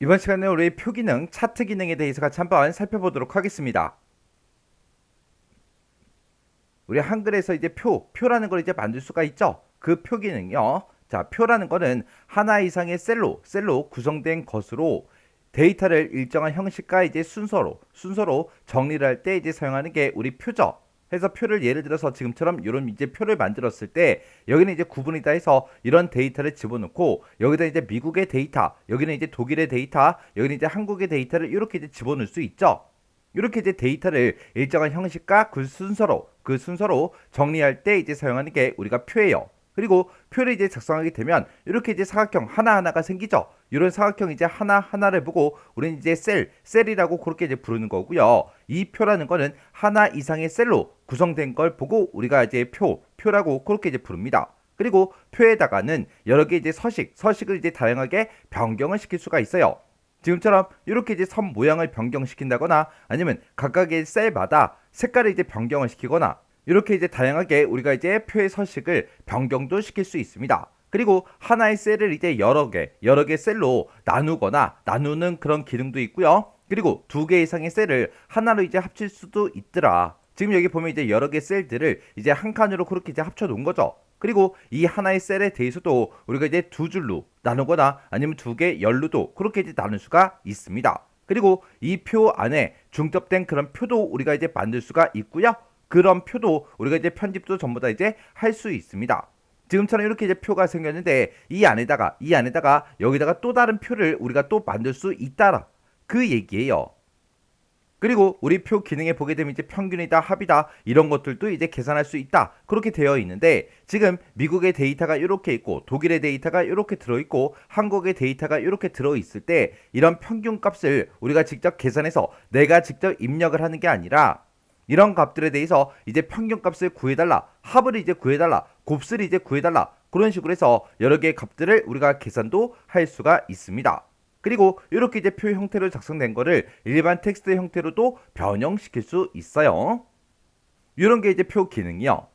이번 시간에 우리 표 기능, 차트 기능에 대해서 같이 한번 살펴보도록 하겠습니다. 우리 한글에서 이제 표, 표라는 걸 이제 만들 수가 있죠. 그 표 기능이요. 자, 표라는 거는 하나 이상의 셀로, 셀로 구성된 것으로 데이터를 일정한 형식과 이제 순서로, 순서로 정리를 할 때 이제 사용하는 게 우리 표죠. 해서 표를 예를 들어서 지금처럼 이런 이제 표를 만들었을 때 여기는 이제 구분이다 해서 이런 데이터를 집어넣고 여기다 이제 미국의 데이터, 여기는 이제 독일의 데이터, 여기는 이제 한국의 데이터를 이렇게 이제 집어넣을 수 있죠. 이렇게 이제 데이터를 일정한 형식과 그 순서로 그 순서로 정리할 때 이제 사용하는 게 우리가 표예요. 그리고 표를 이제 작성하게 되면 이렇게 이제 사각형 하나하나가 생기죠. 이런 사각형 이제 하나하나를 보고 우리는 이제 셀, 셀이라고 그렇게 이제 부르는 거고요. 이 표라는 거는 하나 이상의 셀로 구성된 걸 보고 우리가 이제 표, 표라고 그렇게 이제 부릅니다. 그리고 표에다가는 여러 개 이제 서식, 서식을 이제 다양하게 변경을 시킬 수가 있어요. 지금처럼 이렇게 이제 선 모양을 변경시킨다거나 아니면 각각의 셀마다 색깔을 이제 변경을 시키거나 이렇게 이제 다양하게 우리가 이제 표의 서식을 변경도 시킬 수 있습니다. 그리고 하나의 셀을 이제 여러 개, 여러 개 셀로 나누거나 나누는 그런 기능도 있고요. 그리고 두 개 이상의 셀을 하나로 이제 합칠 수도 있더라. 지금 여기 보면 이제 여러 개 셀들을 이제 한 칸으로 그렇게 이제 합쳐 놓은 거죠. 그리고 이 하나의 셀에 대해서도 우리가 이제 두 줄로 나누거나 아니면 두 개 열로도 그렇게 이제 나눌 수가 있습니다. 그리고 이 표 안에 중첩된 그런 표도 우리가 이제 만들 수가 있고요. 그런 표도 우리가 이제 편집도 전부 다 이제 할 수 있습니다. 지금처럼 이렇게 이제 표가 생겼는데 이 안에다가 이 안에다가 여기다가 또 다른 표를 우리가 또 만들 수 있다라 그 얘기예요. 그리고 우리 표 기능에 보게 되면 이제 평균이다, 합이다 이런 것들도 이제 계산할 수 있다 그렇게 되어 있는데 지금 미국의 데이터가 이렇게 있고 독일의 데이터가 이렇게 들어 있고 한국의 데이터가 이렇게 들어 있을 때 이런 평균 값을 우리가 직접 계산해서 내가 직접 입력을 하는 게 아니라 이런 값들에 대해서 이제 평균 값을 구해달라 합을 이제 구해달라 곱슬을 이제 구해달라 그런 식으로 해서 여러 개의 값들을 우리가 계산도 할 수가 있습니다. 그리고 이렇게 이제 표 형태로 작성된 거를 일반 텍스트 형태로도 변형시킬 수 있어요. 이런 게 이제 표 기능이요.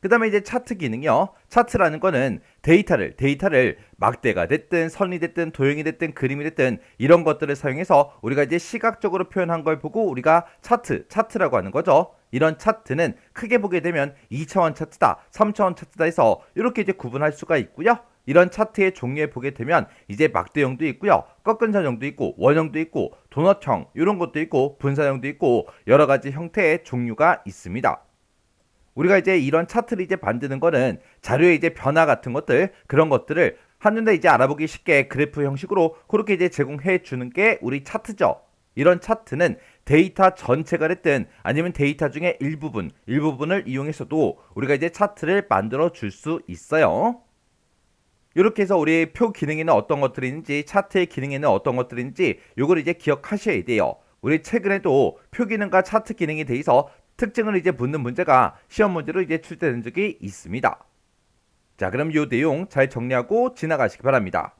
그 다음에 이제 차트 기능이요. 차트라는 거는 데이터를, 데이터를 막대가 됐든 선이 됐든 도형이 됐든 그림이 됐든 이런 것들을 사용해서 우리가 이제 시각적으로 표현한 걸 보고 우리가 차트, 차트라고 하는 거죠. 이런 차트는 크게 보게 되면 2차원 차트다, 3차원 차트다 해서 이렇게 이제 구분할 수가 있고요. 이런 차트의 종류에 보게 되면 이제 막대형도 있고요. 꺾은 선형도 있고 원형도 있고 도넛형 이런 것도 있고 분사형도 있고 여러 가지 형태의 종류가 있습니다. 우리가 이제 이런 차트를 이제 만드는 거는 자료의 이제 변화 같은 것들 그런 것들을 한눈에 이제 알아보기 쉽게 그래프 형식으로 그렇게 이제 제공해 주는 게 우리 차트죠. 이런 차트는 데이터 전체가 됐든 아니면 데이터 중에 일부분, 일부분을 이용해서도 우리가 이제 차트를 만들어 줄 수 있어요. 이렇게 해서 우리 표 기능에는 어떤 것들이 있는지 차트의 기능에는 어떤 것들이 있는지 요걸 이제 기억하셔야 돼요. 우리 최근에도 표 기능과 차트 기능에 대해서 특징을 이제 묻는 문제가 시험 문제로 이제 출제된 적이 있습니다. 자, 그럼 이 내용 잘 정리하고 지나가시기 바랍니다.